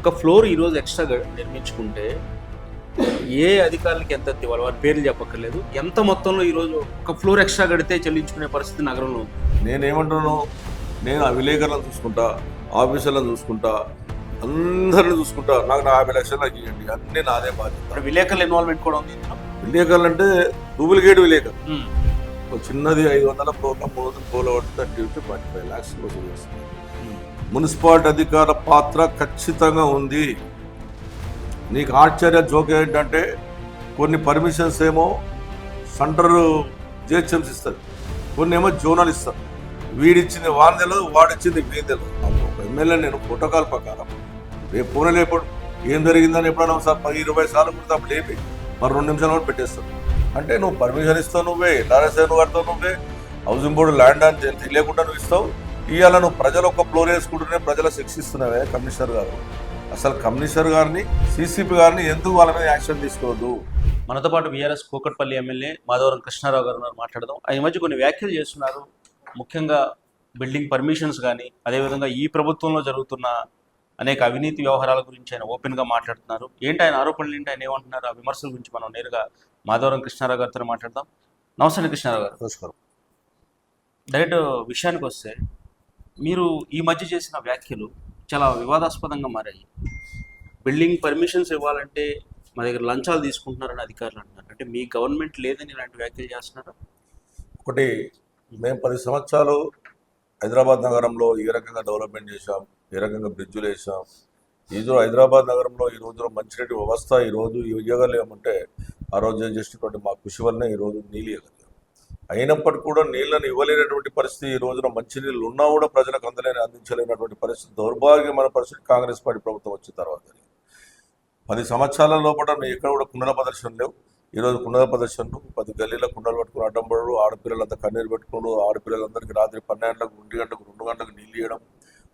ఒక ఫ్లోర్ ఈరోజు ఎక్స్ట్రా నిర్మించుకుంటే ఏ అధికారులకి ఎంత ఇవ్వాలి వారి పేర్లు చెప్పక్కర్లేదు. ఎంత మొత్తంలో ఈరోజు ఒక ఫ్లోర్ ఎక్స్ట్రా కడితే చెల్లించుకునే పరిస్థితి నగరంలో ఉంది? నేనేమంటున్నాను నేను ఆ విలేకరులను చూసుకుంటా ఆఫీసర్లను చూసుకుంటా అందరిని చూసుకుంటా నాకు నా యాభై లక్షలు నాకు ఇవ్వండి అన్నీ నాదే బాధ్యత. విలేకరుల ఇన్వాల్వ్మెంట్ కూడా ఉంది. విలేకరులు అంటే డూప్లికేట్ విలేకరు. చిన్నది ఐదు వందల కోట్ల మూడు వందల కోట్ల పడితే thirty to forty five lakhs చేస్తున్నారు. మున్సిపాలిటీ అధికార పాత్ర ఖచ్చితంగా ఉంది. నీకు ఆశ్చర్య జోక్ ఏంటంటే కొన్ని పర్మిషన్స్ ఏమో సెంటర్ జిహెచ్ఎంస్ ఇస్తుంది కొన్ని ఏమో జోనల్ ఇస్తారు. వీడిచ్చింది వాని తెలియదు వాడిచ్చింది వీడి తెలియదు ఒక ఎమ్మెల్యే నేను ప్రోటోకాల్ ప్రకారం. రేపు పూన ఏం జరిగిందని ఎప్పుడైనా ఒకసారి పది ఇరవై సార్లు కూడా అప్పుడు లేపి మరి రెండు నిమిషాలు కూడా పెట్టేస్తాను అంటే నువ్వు పర్మిషన్ ఇస్తావు నువ్వే ఎల్ఆర్ఎస్ఐ నువ్వు కడతావు నువ్వే హౌసింగ్ బోర్డు ల్యాండ్ అని తెలియకుండా నువ్వు ఇస్తావు. ఇవాళ నువ్వు ప్రజలు ఒక ఫ్లోర్ వేసుకుంటూనే ప్రజల శిక్షిస్తున్నావే కమిషనర్ గారు. అసలు కమిషనర్ గారిని సీసీపీ గారిని ఎందుకు వాళ్ళ మీద యాక్షన్ తీసుకోవద్దు? మనతో పాటు బీఆర్ఎస్ కూకట్పల్లి ఎమ్మెల్యే మాధవరం కృష్ణారావు గారు మాట్లాడదాం. ఆ ఈ మధ్య కొన్ని వ్యాఖ్యలు చేస్తున్నారు. ముఖ్యంగా బిల్డింగ్ పర్మిషన్స్ కానీ అదేవిధంగా ఈ ప్రభుత్వంలో జరుగుతున్న అనేక అవినీతి వ్యవహారాల గురించి ఆయన ఓపెన్గా మాట్లాడుతున్నారు. ఏంటి ఆయన ఆరోపణలు? ఏంటి ఆయన ఏమంటున్నారు? ఆ విమర్శల గురించి మనం నేరుగా మాధవరం కృష్ణారావు గారితో మాట్లాడదాం. నమస్తే కృష్ణారావు గారు. నమస్కారం. డైరెక్ట్ విషయానికి వస్తే మీరు ఈ మధ్య చేసిన వ్యాఖ్యలు చాలా వివాదాస్పదంగా మారాయి. బిల్డింగ్ పర్మిషన్స్ ఇవ్వాలంటే మా దగ్గర లంచాలు తీసుకుంటున్నారని అధికారులు అంటున్నారు. అంటే మీ గవర్నమెంట్ లేదని ఇలాంటి వ్యాఖ్యలు చేస్తున్నారా? ఒకటి మేము పది సంవత్సరాలు హైదరాబాద్ నగరంలో ఏ రకంగా డెవలప్మెంట్ చేశాం ఏ రకంగా బ్రిడ్జులు వేసాం ఈ రోజు హైదరాబాద్ నగరంలో ఈ రోజులో మంచినీటి వ్యవస్థ ఈరోజు ఈ ఉద్యోగాలు ఏమంటే ఆ రోజు చేసినటువంటి మా కృషి వల్లనే ఈ రోజు నీళ్ళు అయినప్పటికీ కూడా నీళ్ళని ఇవ్వలేనటువంటి పరిస్థితి ఈ రోజున మంచినీళ్ళు ఉన్నా కూడా ప్రజలకు అందలేని అందించలేనటువంటి పరిస్థితి దౌర్భాగ్యమైన పరిస్థితి కాంగ్రెస్ పార్టీ ప్రభుత్వం వచ్చిన తర్వాత. పది సంవత్సరాల లోపల ఎక్కడ కూడా కుండల ప్రదర్శన లేవు. ఈరోజు కుండల ప్రదర్శనలు పది గల్లీల కుండలు పట్టుకుని అడ్డం ఆడపిల్లలంతా కన్నీరు పెట్టుకోడు ఆడపిల్లలందరికీ రాత్రి పన్నెండు గంటలకు ఒంటి గంటకు రెండు గంటలకు నీళ్ళు ఇవ్వడం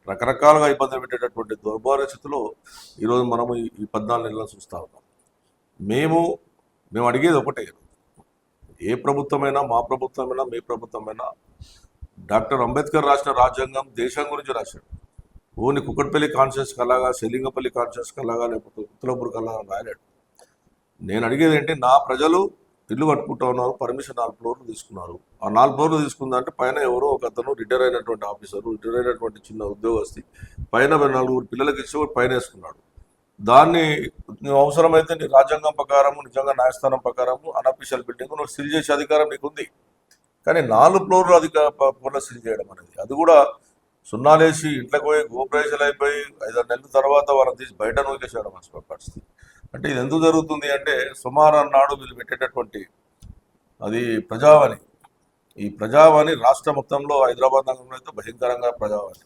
రకరకాలుగా ఇబ్బందులు పెట్టేటటువంటి దౌర్భాగ్య స్థితిలో ఈరోజు మనము ఈ- ఈ పద్నాలుగు నెలలు చూస్తూ ఉన్నాం. మేము మేము అడిగేది ఒకటే ఏ ప్రభుత్వమైనా మా ప్రభుత్వమైనా మీ ప్రభుత్వమైనా. డాక్టర్ అంబేద్కర్ రాసిన రాజ్యాంగం దేశం గురించి రాశాడు. ఓన్లీ కుక్కట్పల్లి కాన్షియస్కి అలాగా సెలింగపల్లి కాన్షియస్కి అలాగా లేకపోతే ఉత్తరపూర్ అలాగా రాయలేడు. నేను అడిగేది ఏంటి నా ప్రజలు ఇల్లు కట్టుకుంటా ఉన్నారు పర్మిషన్ నాలుగు ఫ్లోర్లు తీసుకున్నారు. ఆ నాలుగు ఫ్లోర్లు తీసుకుందంటే పైన ఎవరో ఒక అతను రిటైర్ అయినటువంటి ఆఫీసర్ రిటైర్ అయినటువంటి చిన్న ఉద్యోగస్తు పైన నలుగురు పిల్లలకి ఇచ్చి ఒకటి పైన వేసుకున్నాడు. దాన్ని నువ్వు అవసరమైతే నీ రాజ్యాంగం ప్రకారము నిజంగా న్యాయస్థానం ప్రకారము అనఫీషియల్ బిల్డింగ్ నువ్వు సీల్ చేసే అధికారం నీకు ఉంది కానీ నాలుగు ఫ్లోర్లు అధిక ఫ్లోర్లో సీల్ చేయడం అనేది అది కూడా సున్నాలేసి ఇంట్లోకి పోయి గోప్రేషలు అయిపోయి ఐదారు నెలల తర్వాత వాళ్ళని తీసి బయట నూకేసేయడం అసలు పరిస్థితి. అంటే ఇది ఎందుకు జరుగుతుంది అంటే సుమారు నాడు వీళ్ళు పెట్టేటటువంటి అది ప్రజావాణి. ఈ ప్రజావాణి రాష్ట్ర మొత్తంలో హైదరాబాద్ నగరంలో అయితే భయంకరంగా ప్రజావాణి.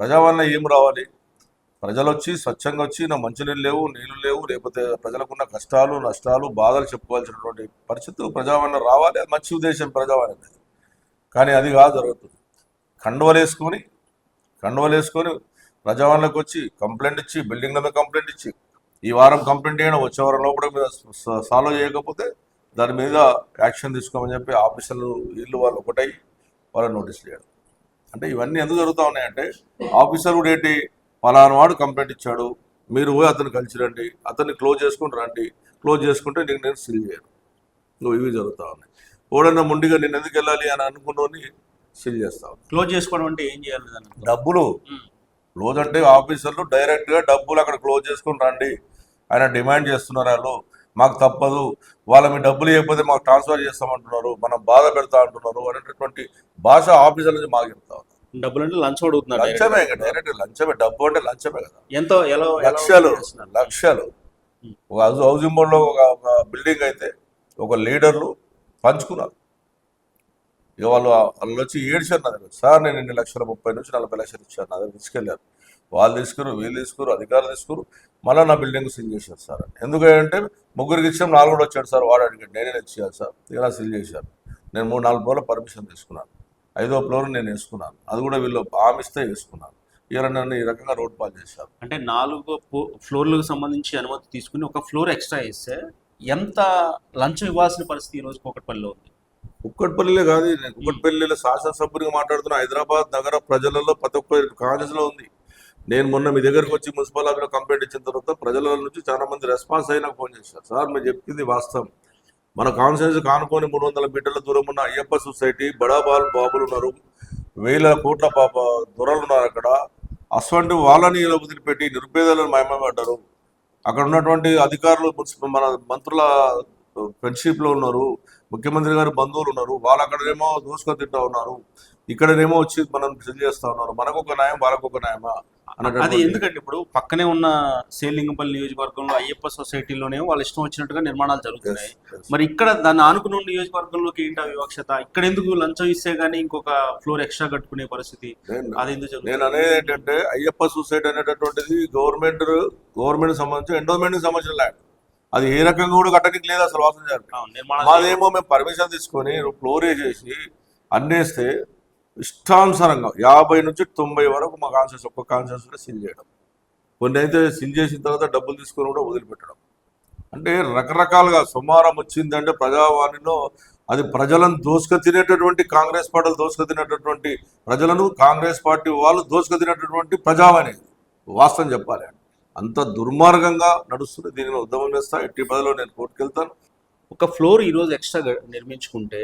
ప్రజావాణిలో ఏం రావాలి? ప్రజలు వచ్చి స్వచ్ఛంగా వచ్చి నా మంచినీళ్ళు లేవు నీళ్ళు లేవు లేకపోతే ప్రజలకున్న కష్టాలు నష్టాలు బాధలు చెప్పుకోవాల్సినటువంటి పరిస్థితులు ప్రజావాణి రావాలి అది మంచి ఉద్దేశం ప్రజావాణి అనేది. కానీ అది కాదు జరుగుతుంది. కండువలేసుకొని వేసుకొని కండువలు వేసుకొని ప్రజావాణిలోకి వచ్చి కంప్లైంట్ ఇచ్చి బిల్డింగ్ల మీద కంప్లైంట్ ఇచ్చి ఈ వారం కంప్లైంట్ చేయడం వచ్చే వారం లోపల మీద సాల్వ్ చేయకపోతే దాని మీద యాక్షన్ తీసుకోమని చెప్పి ఆఫీసర్లు వీళ్ళు వాళ్ళు ఒకటై వాళ్ళని నోటీస్ చేయడం అంటే ఇవన్నీ ఎందుకు జరుగుతూ ఉన్నాయంటే ఆఫీసర్ కూడా ఏంటి పలానా వాడు కంప్లైంట్ ఇచ్చాడు మీరు పోయి అతను కలిసి రండి అతన్ని క్లోజ్ చేసుకుని రండి క్లోజ్ చేసుకుంటే నీకు నేను సీల్ చేయను. నువ్వు ఇవి జరుగుతూ ఉన్నాయి. ఓడన్నా ముండిగా నేను ఎందుకు వెళ్ళాలి అని అనుకున్నోని సీల్ చేస్తావు క్లోజ్ చేసుకోవడం అంటే ఏం చేయాలి డబ్బులు. క్లోజ్ అంటే ఆఫీసర్లు డైరెక్ట్గా డబ్బులు అక్కడ క్లోజ్ చేసుకుని రండి. ఆయన డిమాండ్ చేస్తున్నారు వాళ్ళు. మాకు తప్పదు. వాళ్ళ మీ డబ్బులు ఇవ్వకపోతే మాకు ట్రాన్స్ఫర్ చేస్తామంటున్నారు. మనం బాధ పెడతా అంటున్నారు అనేటటువంటి భాష ఆఫీసర్ నుంచి మాకు చెప్తా. డబ్బులు అంటే లంచం అడుగుతున్నారు లంచమే డైరెక్ట్ లంచమే డబ్బు అంటే లంచమే కదా. ఎంతో ఎలా లక్షలు? లక్షలు. ఒక హౌస్- హౌసింగ్ బోర్డులో ఒక ఒక బిల్డింగ్ అయితే ఒక లీడర్లు పంచుకున్నారు. ఇక వాళ్ళు వాళ్ళు వచ్చి ఏడ్చారు నా దగ్గర. సార్ నేను ఇన్ని లక్షల ముప్పై నుంచి నలభై లక్షలు ఇచ్చాను నా దగ్గర తీసుకెళ్ళారు. వాళ్ళు తీసుకురు వీళ్ళు తీసుకురు అధికారులు తీసుకురు మళ్ళీ నా బిల్డింగ్ సీల్ చేశారు సార్. ఎందుకంటే ముగ్గురికి ఇచ్చాం నాలుగు కూడా వచ్చాడు సార్ వాడు అడిగాడు నేనే ఇచ్చాను సార్. ఇలా సీల్ చేశారు. నేను మూడు నాలుగు ఫ్లోర్ల పర్మిషన్ తీసుకున్నాను. ఐదో ఫ్లోర్ నేను వేసుకున్నాను. అది కూడా వీళ్ళు ఆమిస్తే వేసుకున్నాను. ఇలా నన్ను ఈ రకంగా రోడ్ పాలు చేశారు. అంటే నాలుగు ఫ్లోర్లకు సంబంధించి అనుమతి తీసుకుని ఒక ఫ్లోర్ ఎక్స్ట్రా ఇస్తే ఎంత లంచం ఇవ్వాల్సిన పరిస్థితి ఈ రోజు కూకట్పల్లిలో ఉంది? కుక్కట్పల్లిలో కాదు నేను కుక్కట్పల్లిలో శాసనసభ్యుడిగా మాట్లాడుతున్న హైదరాబాద్ నగర ప్రజలలో ప్రతి ఒక్క కాంగ్రెస్లో ఉంది. నేను మొన్న మీ దగ్గరకు వచ్చి మున్సిపల్ ఆఫీస్లో కంప్లైంట్ ఇచ్చిన తర్వాత ప్రజల నుంచి చాలా మంది రెస్పాన్స్ అయినా ఫోన్ చేశారు. సార్ మీరు చెప్పింది వాస్తవం. మన కాన్ఫరెన్స్ కానుకొని మూడు వందల మీటర్ల దూరం ఉన్న అయ్యప్ప సొసైటీ బడాబాల్ బాబులు ఉన్నారు. వేల కోట్ల పాప దొరలు ఉన్నారు అక్కడ. అటువంటి వాళ్ళని వదిలిపెట్టి నిరుపేదలను మయమపడ్డారు. అక్కడ ఉన్నటువంటి అధికారులు మన మంత్రుల ఫ్రెండ్షిప్లో ఉన్నారు. ముఖ్యమంత్రి గారి బంధువులు ఉన్నారు. వాళ్ళు ఏమో దోసుకొని తింటా ఉన్నారు. ఇక్కడనేమో వచ్చి మనం సెల్ చేస్తా ఉన్నారు. మనకు ఒక న్యాయం వాళ్ళకు ఒక న్యాయమా అది ఎందుకంటే ఇప్పుడు పక్కనే ఉన్న సేలింగంపల్లి నియోజకవర్గంలో అయ్యప్ప సొసైటీలోనే వాళ్ళు ఇష్టం వచ్చినట్టుగా నిర్మాణాలు జరుగుతున్నాయి. మరి ఇక్కడ దాన్ని ఆనుకుని ఉన్న నియోజకవర్గంలోకి ఏంటి వివక్షత? ఇక్కడ ఎందుకు లంచం ఇస్తే గానీ ఇంకొక ఫ్లోర్ ఎక్స్ట్రా కట్టుకునే పరిస్థితి? అది ఎందుకు నేను అనేది ఏంటంటే అయ్యప్ప సొసైటీ అనేటటువంటిది గవర్నమెంట్ గవర్నమెంట్ సంబంధించి ఎండోమెంట్ సంబంధించిన ల్యాండ్. అది ఏ రకంగా కూడా కట్టడానికి లేదు అసలు వాసన మాదేమో మేము పర్మిషన్ తీసుకొని ఫ్లోర్ వేసేసి అన్నేస్తే ఇష్టానుసారంగా యాభై నుంచి తొంభై వరకు మా కాన్షియస్ ఒక్క కాన్షియస్ సీల్ చేయడం. కొన్ని అయితే సీల్ చేసిన తర్వాత డబ్బులు తీసుకొని కూడా వదిలిపెట్టడం. అంటే రకరకాలుగా సుమారం వచ్చిందంటే ప్రజావాణిలో అది ప్రజలను దోసుక తినేటటువంటి కాంగ్రెస్ పార్టీలు దోసుక తినేటటువంటి ప్రజలను కాంగ్రెస్ పార్టీ వాళ్ళు దోసుక తినేటటువంటి ప్రజావాణి వాస్తవం చెప్పాలి అంత దుర్మార్గంగా నడుస్తుంది దీనిని ఉద్యమం చేస్తా. ఎట్టి పదలో నేను కోర్టుకెళ్తాను. ఒక ఫ్లోర్ ఈరోజు ఎక్స్ట్రా నిర్మించుకుంటే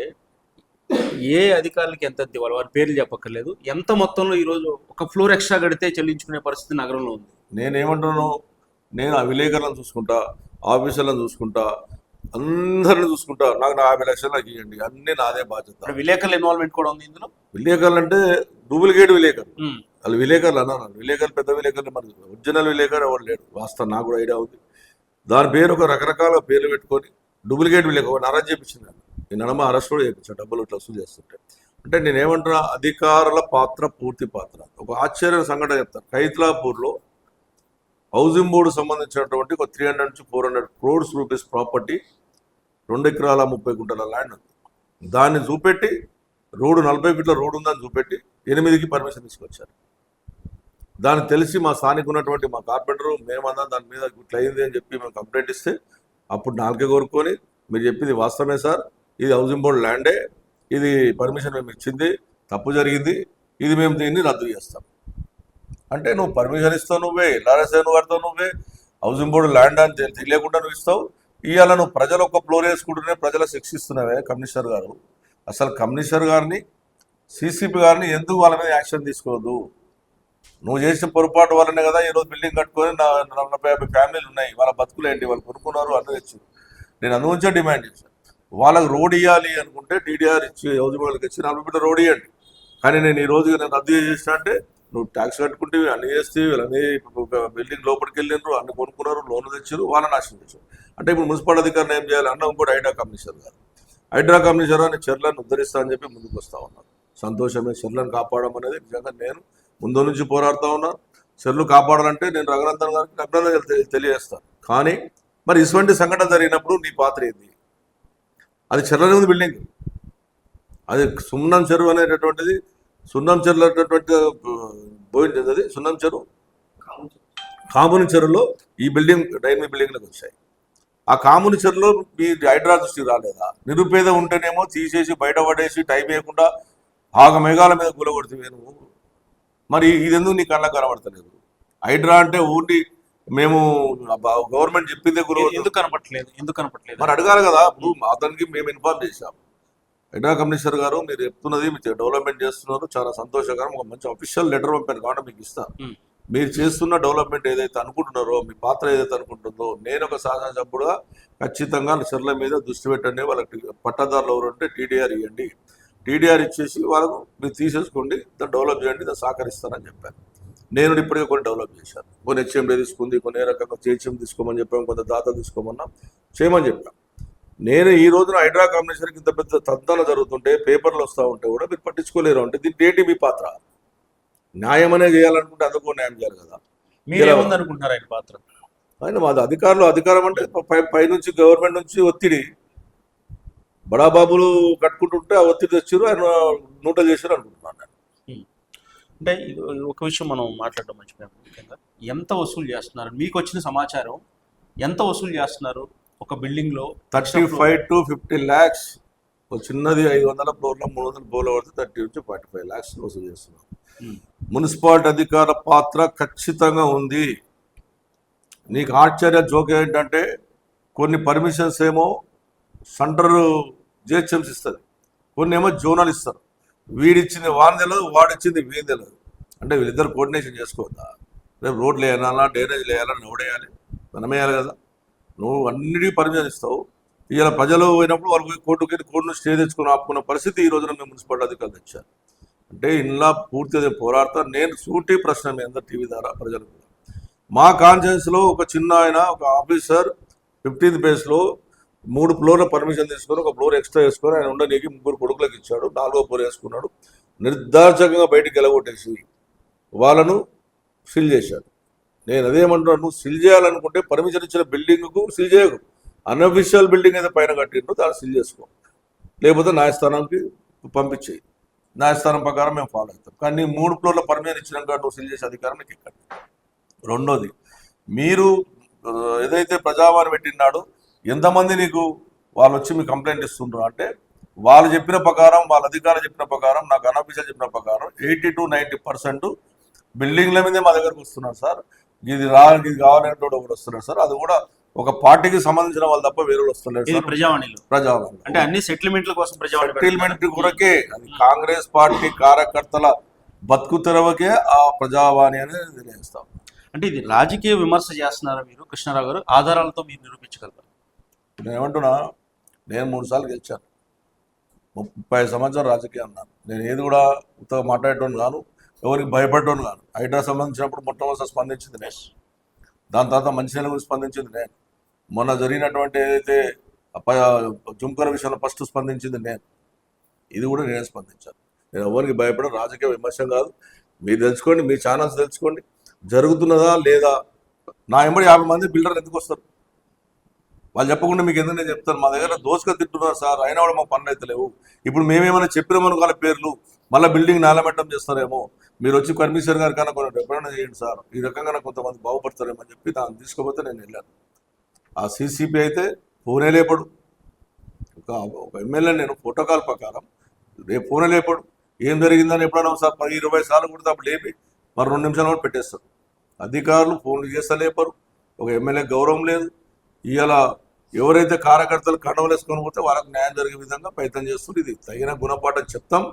ఏ అధికారులకి ఎంత ఇవ్వాలి వారి పేర్లు చెప్పక్కర్లేదు. ఎంత మొత్తంలో ఈ రోజు ఒక ఫ్లోర్ ఎక్స్ట్రా కడితే చెల్లించుకునే పరిస్థితి నగరంలో ఉంది? నేనేమంటున్నాను నేను ఆ విలేకరులను చూసుకుంటా ఆఫీసర్లను చూసుకుంటా అందరిని చూసుకుంటా నాకు నా యాభై లక్షలు నాకు ఇవ్వండి అన్ని నాదే బాధ్యత. విలేకరుల ఇన్వాల్వ్మెంట్ కూడా ఉంది ఇందులో? విలేకరులు అంటే డూప్లికేట్ విలేకరు. వాళ్ళు విలేకరులు అన్నారు విలేకరులు పెద్ద విలేకరులు మరి ఒరిజినల్ విలేకరు ఎవరు లేడు వాస్తవం నాకు కూడా ఐడియా ఉంది. దాని పేరు ఒక రకరకాల పేర్లు పెట్టుకొని డూప్లికేట్ విలేకరు అరెస్ట్ చేయించింది ఈ నడమ అరెస్ట్ కూడా చేయించాను డబ్బులు ఇట్లా వసూలు చేస్తుంటే. అంటే నేను ఏమంటున్నా అధికారుల పాత్ర పూర్తి పాత్ర. ఒక ఆశ్చర్య సంఘటన చెప్తాను కైత్లాపూర్లో హౌసింగ్ బోర్డు సంబంధించినటువంటి ఒక త్రీ హండ్రెడ్ నుంచి four hundred crores rupees property రెండు ఎకరాల ముప్పై గుంటల ల్యాండ్ ఉంది. దాన్ని చూపెట్టి రోడ్డు నలభై ఫీట్ల రోడ్డు ఉందని చూపెట్టి ఎనిమిదికి పర్మిషన్ తీసుకొచ్చారు. దాన్ని తెలిసి మా స్థానిక ఉన్నటువంటి మా కార్పెంటరు మేమందరం దాని మీద ఇట్లా అయింది అని చెప్పి మేము కంప్లైంట్ ఇస్తే అప్పుడు నాలుగే కోరుకొని మీరు చెప్పింది వాస్తవమే సార్. ఇది హౌసింగ్ బోర్డు ల్యాండే ఇది పర్మిషన్ మేము ఇచ్చింది తప్పు జరిగింది ఇది మేము దీన్ని రద్దు చేస్తాం. అంటే నువ్వు పర్మిషన్ ఇస్తావు నువ్వే ఎల్ఆర్ఎస్ఐ నువ్వు కడతావు నువ్వే హౌసింగ్ బోర్డు ల్యాండ్ అని తెలియకుండా నువ్వు ఇస్తావు ఇవాళ నువ్వు ప్రజలు ఒక ఫ్లోర్ వేసుకుంటూనే ప్రజలు శిక్షిస్తున్నావే కమిషనర్ గారు. అసలు కమిషనర్ గారిని సీసీపీ గారిని ఎందుకు వాళ్ళ మీద యాక్షన్ తీసుకోవద్దు? నువ్వు చేసిన పొరపాటు వల్లనే కదా ఈరోజు బిల్డింగ్ కట్టుకొని నా నలభై యాభై ఫ్యామిలీలు ఉన్నాయి వాళ్ళ బతుకులేంటి వాళ్ళు కొనుక్కున్నారు అన్నీ తెచ్చారు. నేను అందుగురించే డిమాండ్ చేశాను వాళ్ళకి రోడ్ ఇవ్వాలి అనుకుంటే టీడీఆర్ ఇచ్చి హౌసింగ్ వాళ్ళకి ఇచ్చి నలభై బిడ్డ రోడ్ ఇవ్వండి కానీ నేను ఈ రోజుగా నేను రద్దు చేసిన అంటే నువ్వు ట్యాక్స్ కట్టుకుంటే అన్ని చేస్తే అన్ని బిల్డింగ్ లోపలికి వెళ్ళినారు అన్ని కొనుక్కున్నారు లోన్ తెచ్చారు వాళ్ళని నాశనం అంటే ఇప్పుడు మున్సిపల్ అధికారులు ఏం చేయాలి? అన్న ఇంకోటి హైడ్రా కమిషనర్ గారు. హైడ్రా కమిషనర్ అని చెర్లను ఉద్ధరిస్తా అని చెప్పి ముందుకు వస్తా ఉన్నారు. సంతోషమే చెర్లను కాపాడడం అనేది నిజంగా నేను ముందు నుంచి పోరాడుతూ ఉన్నాను చెర్లు కాపాడాలంటే నేను రఘునందన్ గారికి అభినందన తెలియజేస్తాను కానీ మరి ఇటువంటి సంఘటన జరిగినప్పుడు నీ పాత్ర ఏంది? అది చెర్లనే ఉంది బిల్డింగ్ అది సున్నం చెరువు అనేటటువంటిది సున్నం చెరువు అనేటటువంటి పోయింది అది సున్నం చెరువు? కాముని చెరువులో ఈ బిల్డింగ్ డైనమిక్ బిల్డింగ్లకు వచ్చాయి. ఆ కాముని చెరువులో మీ హైడ్రా దృష్టి రాలేదా? నిరుపేద ఉంటేనేమో తీసేసి బయట పడేసి టైం వేయకుండా ఆగ మేఘాల మీద కూలగొడుతుంది నువ్వు మరి ఇది ఎందుకు నీ కళ్ళకు కనబడతలేదు? హైడ్రా అంటే ఓన్లీ మేము గవర్నమెంట్ చెప్పిందే కూలగొడుతుంది ఎందుకు కనపట్లేదు ఎందుకు కనపట్లేదు మరి అడగాలి కదా. ఇప్పుడు అతనికి మేము ఇన్ఫార్మ్ చేశాం. హైడ్రా కమిషనర్ గారు మీరు చెప్తున్నది మీరు డెవలప్మెంట్ చేస్తున్నారు. చాలా సంతోషకరం. ఒక మంచి అఫీషియల్ లెటర్ పంపాను కాబట్టి మీకు ఇస్తాను. మీరు చేస్తున్న డెవలప్మెంట్ ఏదైతే అనుకుంటున్నారో మీ పాత్ర ఏదైతే అనుకుంటుందో నేను ఒక శాసనసభ్యుడుగా ఖచ్చితంగా చర్ల మీద దృష్టి పెట్టండి. వాళ్ళకి పట్టదారులు ఎవరు ఉంటే టీడీఆర్ ఇవ్వండి టీడీఆర్ ఇచ్చేసి వాళ్ళకు మీరు తీసేసుకోండి. దాన్ని డెవలప్ చేయండి. దాన్ని సహకరిస్తానని చెప్పాను నేను ఇప్పటికే కొన్ని డెవలప్ చేశాను. కొన్ని హెచ్ఎండి తీసుకుంది కొన్ని రకంగా హెచ్ఎం తీసుకోమని చెప్పాం కొంత దాత తీసుకోమన్నాం చేయమని చెప్పాం. నేను ఈ రోజున హైడ్రా కాంబినేషన్కి ఇంత పెద్ద తద్దన జరుగుతుంటే పేపర్లు వస్తూ ఉంటే కూడా మీరు పట్టించుకోలేరు అంటే దీనికి ఏంటి మీ పాత్ర. న్యాయమనే చేయాలనుకుంటే అందుకో న్యాయం చేయాలి కదా. అనుకుంటున్నారు ఆయన పాత్ర? ఆయన మాది అధికారులు అధికారం అంటే పై పైనుంచి గవర్నమెంట్ నుంచి ఒత్తిడి. బడాబాబులు కట్టుకుంటుంటే ఆ ఒత్తిడి తెచ్చారు ఆయన నూటలు చేశారు అనుకుంటున్నాను నేను. అంటే ఇది ఒక విషయం మనం మాట్లాడడం మర్చిపోయాం. ముఖ్యంగా ఎంత వసూలు చేస్తున్నారు? మీకు వచ్చిన సమాచారం ఎంత వసూలు చేస్తున్నారు? ఒక బిల్డింగ్లో thirty five to fifty lakhs ఒక చిన్నది ఐదు వందల ఫ్లోర్లో మూడు వందల ఫ్లోర్లో పడితే థర్టీ నుంచి ఫార్టీ ఫైవ్ ల్యాక్స్ వసూలు చేస్తున్నాం మున్సిపాలిటీ అధికార పాత్ర ఖచ్చితంగా ఉంది. నీకు ఆశ్చర్య జోక్ ఏంటంటే కొన్ని పర్మిషన్స్ ఏమో సెంటర్ జిహెచ్ఎంసీ ఇస్తుంది కొన్ని ఏమో జోనల్ ఇస్తారు. వీడిచ్చింది వాడిని తెలియదు వాడిచ్చింది వీని తెలియదు అంటే వీళ్ళిద్దరు కోఆర్డినేషన్ చేసుకోవద్దా? రేపు రోడ్లు వేయాలా డ్రైనేజ్ వేయాలా నవ్వుడేయాలి మనమేయాలి వేయాలి. కదా. నువ్వు అన్నిటికీ పర్మిషన్ ఇస్తావు ఇలా ప్రజలు పోయినప్పుడు వాళ్ళు పోయి కోర్టుకి వెళ్ళి కోర్టును స్టే తెచ్చుకొని ఆపుకున్న పరిస్థితి ఈ రోజున మేము మున్సిపాలిటీ అధికారులు తెచ్చారు. అంటే ఇంట్లో పూర్తిగా పోరాడతా. నేను సూటి ప్రశ్న మీ అందరు టీవీ ద్వారా ప్రజలకు. మా కాన్షియన్స్లో ఒక చిన్న ఆయన ఒక ఆఫీసర్ ఫిఫ్టీన్త్ బేస్లో మూడు ఫ్లోర్ల పర్మిషన్ తీసుకొని ఒక ఫ్లోర్ ఎక్స్ట్రా వేసుకొని ఆయన ఉండడానికి ముగ్గురు కొడుకులకు ఇచ్చాడు. నాలుగో ఫ్లోర్ వేసుకున్నాడు. నిర్దార్చకంగా బయటికి వెళ్ళగొట్టేసి వాళ్ళను సీల్ చేశాడు నేను అదేమంటున్నాను నువ్వు సీల్ చేయాలనుకుంటే పర్మిషన్ ఇచ్చిన బిల్డింగ్కు సీల్ చేయకు. అన్అఫీషియల్ బిల్డింగ్ అయితే పైన కట్టిండ్రు దాన్ని సీల్ చేసుకో. లేకపోతే న్యాయస్థానానికి పంపించేయి. న్యాయస్థానం ప్రకారం మేము ఫాలో అవుతాం. కానీ మూడు ఫ్లోర్ల పర్మిషన్ ఇచ్చినాక నువ్వు సీల్ చేసే అధికారం నీకు ఇక్కడ. రెండోది మీరు ఏదైతే ప్రజావాణి పెట్టినాడో ఎంతమంది నీకు వాళ్ళు వచ్చి మీకు కంప్లైంట్ ఇస్తుండ్రు? అంటే వాళ్ళు చెప్పిన ప్రకారం వాళ్ళ అధికారులు చెప్పిన ప్రకారం నాకు అనఫీషియల్ చెప్పిన ప్రకారం ఎయిటీ టు నైంటీ పర్సెంట్ బిల్డింగ్ల మీదే మా దగ్గరకు వస్తున్నారు సార్. ఇది రా ఇది కావాలంటే ఒకటి వస్తున్నారు సార్. అది కూడా ఒక పార్టీకి సంబంధించిన వాళ్ళు తప్ప వేరే వస్తున్నారు ప్రజావాణిలో. ప్రజావాణి. అంటే అన్ని సెటిల్మెంట్ల కోసం ప్రజావాణి సెటిల్మెంట్? కొరకే అది కాంగ్రెస్ పార్టీ కార్యకర్తల బతుకు తెరవకే ఆ ప్రజావాణి అనేది తెలియజేస్తాం అంటే ఇది రాజకీయ విమర్శ చేస్తున్నారా మీరు కృష్ణారావు గారు? ఆధారాలతో మీరు నిరూపించగలరు? నేను ఏమంటున్నా? నేను మూడు సార్లు గెలిచాను. ముప్పై సంవత్సరాలు రాజకీయం అన్నాను. నేను ఏది కూడా ఉత్తగా మాట్లాడటం కాను ఎవరికి భయపడటం కాను. హైడ్రా సంబంధించినప్పుడు మొట్టమొదటి స్పందించింది నేను దాని తర్వాత మంచినీళ్ళ గురించి స్పందించింది నేను. మొన్న జరిగినటువంటి ఏదైతే జుంకర జుంకర్ విషయంలో ఫస్ట్ స్పందించింది నేను. ఇది కూడా నేనే స్పందించాను. నేను ఎవరికి భయపడ రాజకీయ విమర్శ కాదు. మీరు తెలుసుకోండి మీ ఛానల్స్ తెలుసుకోండి. జరుగుతున్నదా లేదా? నా ఎంబడి యాభై మంది బిల్డర్లు ఎందుకు వస్తారు? వాళ్ళు చెప్పకుండా మీకు ఎందుకు నేను చెప్తాను మా దగ్గర దోసుగా తింటున్నారు సార్ అయినా కూడా మా పనులు అయితే లేవు. ఇప్పుడు మేమేమైనా చెప్పినామను వాళ్ళ పేర్లు మళ్ళీ బిల్డింగ్ నాలమెట్టం చేస్తారేమో. మీరు వచ్చి కమిషనర్ గారి కన్నా కొన్ని రిప్రజెంట్ చేయండి సార్. ఈ రకంగా కొంతమంది బాగుపడతారేమో అని చెప్పి దాన్ని తీసుకోపోతే నేను వెళ్ళాను. ఆ సీసీపీ అయితే ఫోనే లేపడు. ఒక ఒక ఎమ్మెల్యే నేను ప్రోటోకాల్ ప్రకారం రేపు ఫోనే లేపడు. ఏం జరిగిందని ఎప్పుడైనా సార్ పది ఇరవై సార్లు కూడా అప్పుడు లేపి మరి రెండు నిమిషాలు కూడా పెట్టేస్తారు. అధికారులు ఫోన్లు చేస్తా లేపరు. ఒక ఎమ్మెల్యే గౌరవం లేదు. ఇవాళ ఎవరైతే కార్యకర్తలు కండవలేసుకొని పోతే వాళ్ళకి న్యాయం జరిగే విధంగా ప్రయత్నం చేస్తుంది ఇది తగిన గుణపాఠం చెప్తాం.